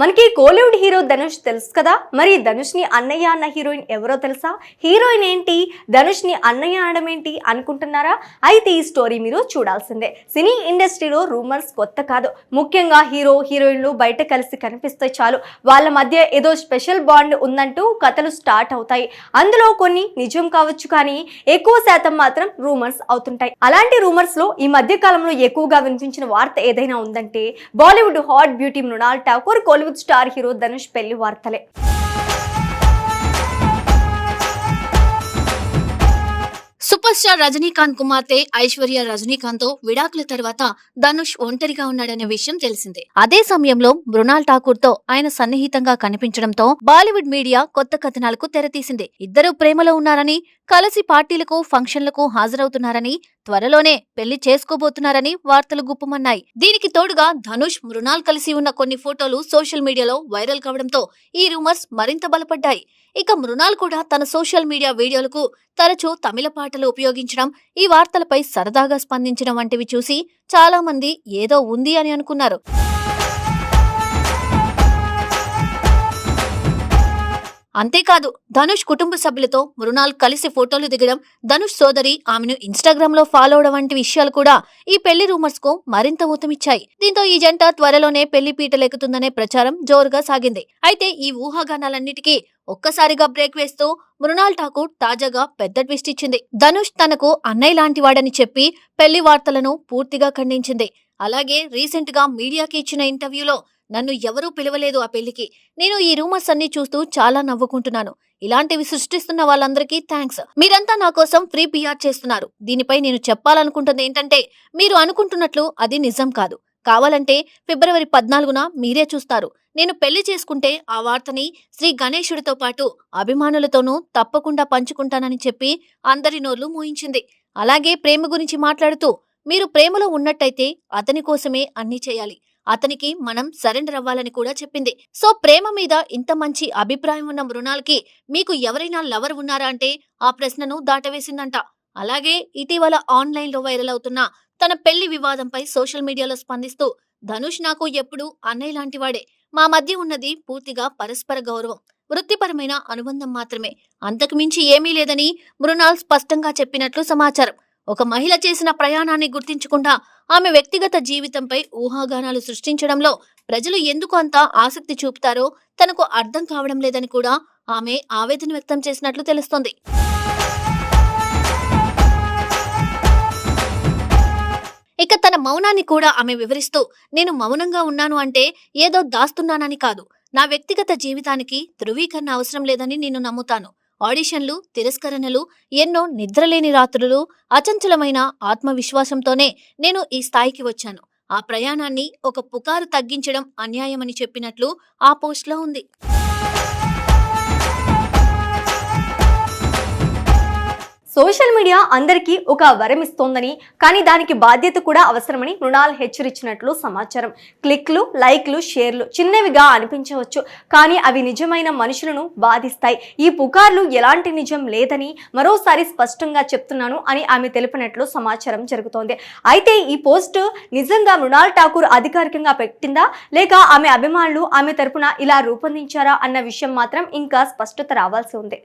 మనకి కోలీవుడ్ హీరో ధనుష్ తెలుసు కదా. మరి ధనుష్ని అన్నయ్య అన్న హీరోయిన్ ఎవరో తెలుసా? హీరోయిన్ ఏంటి? ధనుష్ని అన్నయ్య అనడం ఏంటి అనుకుంటున్నారా? అయితే ఈ స్టోరీ మీరు చూడాల్సిందే. సినీ ఇండస్ట్రీలో రూమర్స్ కొత్త కాదు. ముఖ్యంగా హీరో హీరోయిన్లు బయట కలిసి కనిపిస్తే చాలు. వాళ్ళ మధ్య ఏదో స్పెషల్ బాండ్ ఉందంటూ కథలు స్టార్ట్ అవుతాయి. అందులో కొన్ని నిజం కావచ్చు కానీ ఎక్కువ శాతం మాత్రం రూమర్స్ అవుతుంటాయి. అలాంటి రూమర్స్లో ఈ మధ్య కాలంలో ఎక్కువగా వినిపించిన వార్త ఏదైనా ఉందంటే Bollywood hot beauty Mrunal Thakur Kollywood star hero Dhanush పెళ్ళి వార్తలే. సూపర్ స్టార్ రజనీకాంత్ కుమార్తె ఐశ్వర్య రజనీకాంత్తో విడాకుల తర్వాత ధనుష్ ఒంటరిగా ఉన్నాడనే విషయం తెలిసిందే. అదే సమయంలో మృణాల్ ఠాకూర్తో ఆయన సన్నిహితంగా కనిపించడంతో బాలీవుడ్ మీడియా కొత్త కథనాలకు తెరతీసింది. ఇద్దరు ప్రేమలో ఉన్నారని కలిసి పార్టీలకు ఫంక్షన్లకు హాజరవుతున్నారని త్వరలోనే పెళ్ళి చేసుకోబోతున్నారని వార్తలు గుప్పమన్నాయి. దీనికి తోడుగా ధనుష్ మృణాల్ కలిసి ఉన్న కొన్ని ఫోటోలు సోషల్ మీడియాలో వైరల్ కావడంతో ఈ రూమర్స్ మరింత బలపడ్డాయి. ఇక మృణాల్ కూడా తన సోషల్ మీడియా వీడియోలకు తరచూ తమిళ పాటలు ఉపయోగించడం ఈ వార్తలపై సరదాగా స్పందించడం వంటివి చూసి చాలా మంది ఏదో ఉంది అని అనుకున్నారు. అంతేకాదు ధనుష్ కుటుంబ సభ్యులతో మృణాల్ కలిసి ఫోటోలు దిగడం ధనుష్ సోదరి ఆమెను ఇన్స్టాగ్రామ్లో ఫాలో అవడం వంటి విషయాలు కూడా ఈ పెళ్ళి రూమర్స్కు మరింత ఊతమిచ్చాయి. దీంతో ఈ జంట త్వరలోనే పెళ్ళి పీటలెక్కుతుందనే ప్రచారం జోరుగా సాగింది. అయితే ఈ ఊహాగానాలన్నిటికీ ఒక్కసారిగా బ్రేక్ వేస్తూ మృణాల్ ఠాకూర్ తాజాగా పెద్ద ట్విస్ట్ ఇచ్చింది. ధనుష్ తనకు అన్నయ్య లాంటి వాడని చెప్పి పెళ్ళి వార్తలను పూర్తిగా ఖండించింది. అలాగే రీసెంట్గా మీడియాకి ఇచ్చిన ఇంటర్వ్యూలో నన్ను ఎవరూ పిలవలేదు ఆ పెళ్ళికి నేను ఈ రూమర్స్ అన్ని చూస్తూ చాలా నవ్వుకుంటున్నాను. ఇలాంటివి సృష్టిస్తున్న వాళ్ళందరికీ థ్యాంక్స్. మీరంతా నా కోసం ఫ్రీ పిఆర్ చేస్తున్నారు. దీనిపై నేను చెప్పాలనుకుంటుంది ఏంటంటే మీరు అనుకుంటున్నట్లు అది నిజం కాదు. కావాలంటే ఫిబ్రవరి పద్నాలుగున మీరే చూస్తారు. నేను పెళ్ళి చేసుకుంటే ఆ వార్తని శ్రీ గణేశుడితో పాటు అభిమానులతోనూ తప్పకుండా పంచుకుంటానని చెప్పి అందరి నోర్లు మూయించింది. అలాగే ప్రేమ గురించి మాట్లాడుతూ మీరు ప్రేమలో ఉన్నట్టయితే అతని కోసమే అన్నీ చేయాలి. అతనికి మనం సరెండర్ అవ్వాలని కూడా చెప్పింది. సో ప్రేమ మీద ఇంత మంచి అభిప్రాయం ఉన్న మృణాల్కి మీకు ఎవరైనా లవర్ ఉన్నారా అంటే ఆ ప్రశ్నను దాటవేసిందంట. అలాగే ఇటీవల ఆన్లైన్లో వైరల్ అవుతున్న తన పెళ్ళి వివాదంపై సోషల్ మీడియాలో స్పందిస్తూ ధనుష్ నాకు ఎప్పుడు అన్నయ్య లాంటివాడే. మా మధ్య ఉన్నది పూర్తిగా పరస్పర గౌరవం. వృత్తిపరమైన అనుబంధం మాత్రమే. అంతకు మించి ఏమీ లేదని మృణాల్ స్పష్టంగా చెప్పినట్లు సమాచారం. ఒక మహిళ చేసిన ప్రయాణాన్ని గుర్తించకుండా ఆమె వ్యక్తిగత జీవితంపై ఊహాగానాలు సృష్టించడంలో ప్రజలు ఎందుకు అంత ఆసక్తి చూపుతారో తనకు అర్థం కావడం లేదని కూడా ఆమె ఆవేదన వ్యక్తం చేసినట్లు తెలుస్తోంది. ఇక తన మౌనాన్ని కూడా ఆమె వివరిస్తూ నేను మౌనంగా ఉన్నాను అంటే ఏదో దాస్తున్నానని కాదు. నా వ్యక్తిగత జీవితానికి ధృవీకరణ అవసరం లేదని నేను నమ్ముతాను. ఆడిషన్లు తిరస్కరణలు ఎన్నో నిద్రలేని రాత్రులు అచంచలమైన ఆత్మవిశ్వాసంతోనే నేను ఈ స్థాయికి వచ్చాను. ఆ ప్రయాణాన్ని ఒక పుకారు తగ్గించడం అన్యాయమని చెప్పినట్లు ఆ పోస్ట్లో ఉంది. సోషల్ మీడియా అందరికీ ఒక వరం ఇస్తోందని కానీ దానికి బాధ్యత కూడా అవసరమని మృణాల్ హెచ్చరించినట్లు సమాచారం. క్లిక్లు లైక్లు షేర్లు చిన్నవిగా అనిపించవచ్చు కానీ అవి నిజమైన మనుషులను బాధిస్తాయి. ఈ పుకార్లు ఎలాంటి నిజం లేదని మరోసారి స్పష్టంగా చెప్తున్నాను అని ఆమె తెలిపినట్లు సమాచారం జరుగుతోంది. అయితే ఈ పోస్ట్ నిజంగా మృణాల్ ఠాకూర్ అధికారికంగా పెట్టిందా లేక ఆమె అభిమానులు ఆమె తరపున ఇలా రూపొందించారా అన్న విషయం మాత్రం ఇంకా స్పష్టత రావాల్సి ఉంది.